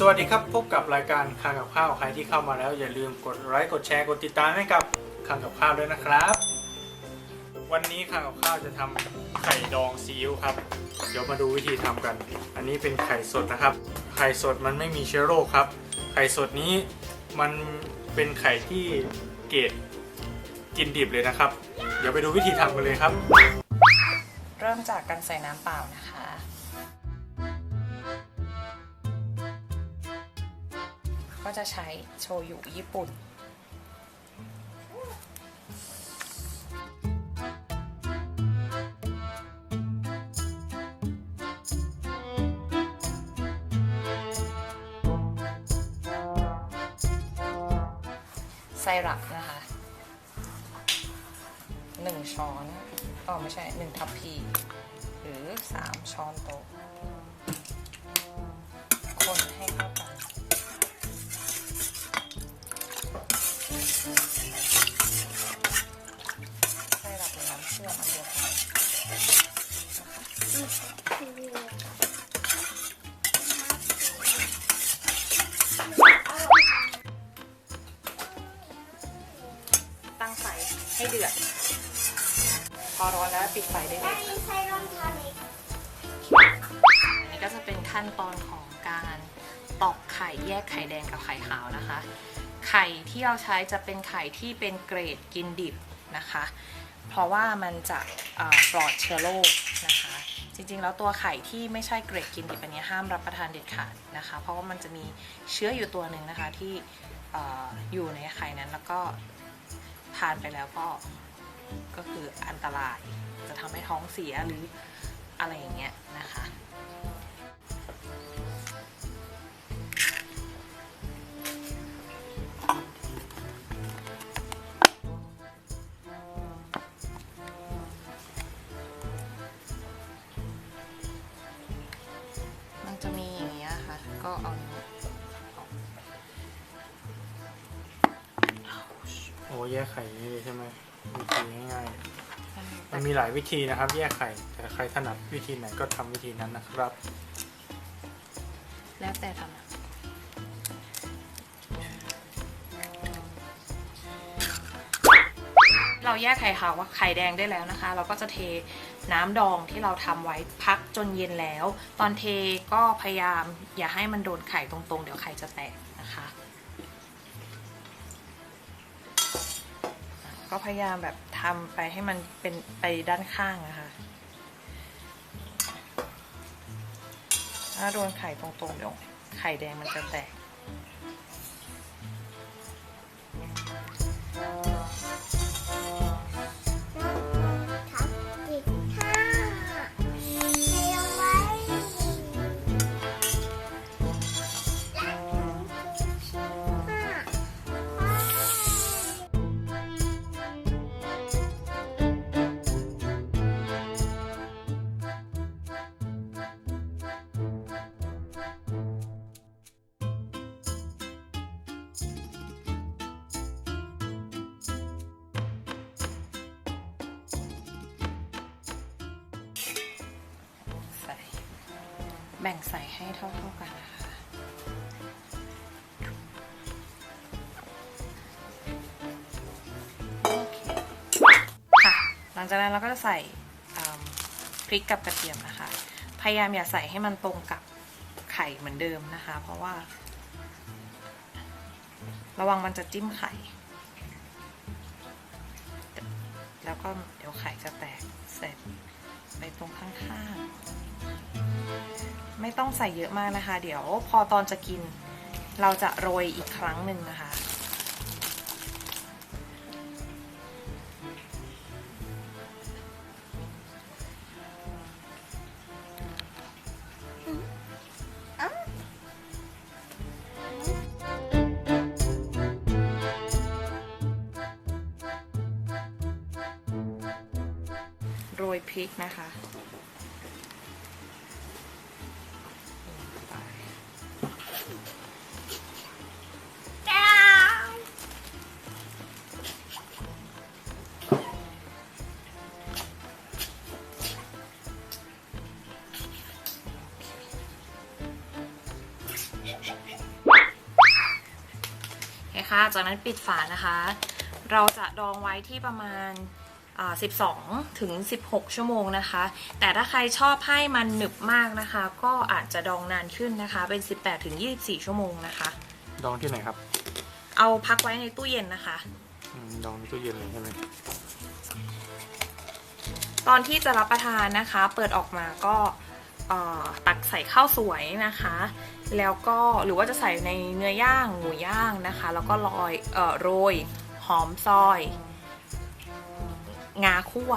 สวัสดีครับ พบกับรายการคางกับข้าวใครที่เข้ามาแล้ว อย่าลืมกดไลค์กดแชร์กดติดตามให้กับคางกับข้าวด้วยนะครับ วันนี้คางกับข้าวจะทำไข่ดองซีอิ๊วครับ เดี๋ยวมาดูวิธีทำกัน อันนี้เป็นไข่สดนะครับ ไข่สดมันไม่มีเชื้อโรคครับ ไข่สดนี้มันเป็นไข่ที่เกรดกินดิบเลยนะครับ เดี๋ยวไปดูวิธีทำกันเลยครับ เริ่มจากการใส่น้ำเปล่านะคะ ก็จะใช้โชยุญี่ปุ่น ไซรัปนะคะหนึ่งช้อนอ๋อไม่ใช่หนึ่งทัพพี หรือสามช้อนโต๊ะ ให้เดือด พอร้อนแล้วปิดไฟได้เลยไม่ใช่รองเท้าเล็กอันนี้ก็จะเป็นขั้นตอนของการตอกไข่แยกไข่แดงกับไข่ขาวนะคะ ไข่ที่เราใช้จะเป็นไข่ที่เป็นเกรดกินดิบนะคะ เพราะว่ามันจะเอ่อปลอดเชื้อโรคนะคะ จริงๆ แล้วตัวไข่ที่ไม่ใช่เกรดกินดิบอันนี้ห้ามรับประทานเด็ดขาดนะคะ เพราะว่ามันจะมีเชื้ออยู่ตัวหนึ่งนะคะที่เอ่ออยู่ในไข่นั้นแล้วก็ ทานไปแล้วก็ก็คืออันตรายจะทำให้ท้องเสียหรืออะไรอย่างเงี้ยนะคะ โอ้แยกไข่นี่เลยใช่ไหมวิธีง่ายๆมันมันมีหลายวิธีนะครับ แยกไข่ แต่ใครถนัดวิธีไหนก็ทำวิธีนั้นนะครับ แล้วแต่ทำอะเราแยกไข่ขาวกับไข่แดงได้แล้วนะคะ เราก็จะเทน้ำดองที่เราทำไว้พักจนเย็นแล้ว ตอนเทก็พยายามอย่าให้มันโดนไข่ตรงๆ เดี๋ยวไข่จะแตกนะคะ ก็พยายามแบบทำไปให้มันเป็นไปด้านข้างนะคะถ้าโดนไข่ตรงๆเดี๋ยวไข่แดงมันจะแตก แบ่งใส่ให้เท่าๆกันนะคะค่ะ หลังจากนั้นเราก็จะใส่พริกกับกระเทียมนะคะ พยายามอย่าใส่ให้มันตรงกับไข่เหมือนเดิมนะคะ เพราะว่า ระวังมันจะจิ้มไข่ แล้วก็เดี๋ยวไข่จะแตกเสร็จ ไปตรงข้างๆ ไม่ต้องใส่เยอะมากนะคะ เดี๋ยวพอตอนจะกิน เราจะโรยอีกครั้งหนึ่งนะคะ ริกนะคะแก้ค่ะ จากนั้นปิดฝานะคะ เราจะดองไว้ที่ประมาณ 12 ถึง 16 ชั่วโมงนะคะ แต่ถ้าใครชอบให้มันหนึบมากนะคะ ก็อาจจะดองนานขึ้นนะคะ เป็น 18 ถึง 24 ชั่วโมงนะคะ ดองที่ไหนครับ เอาพักไว้ในตู้เย็นนะคะอืมดองในตู้เย็นเลยใช่ไหมตอนที่จะรับประทานนะคะ เปิดออกมาก็เอ่อตักใส่ข้าวสวยนะคะ แล้วก็หรือว่าจะใส่ในเนื้อย่างหมูย่างนะคะ แล้วก็โรยเอ่อโรยหอมซอย งาคั่ว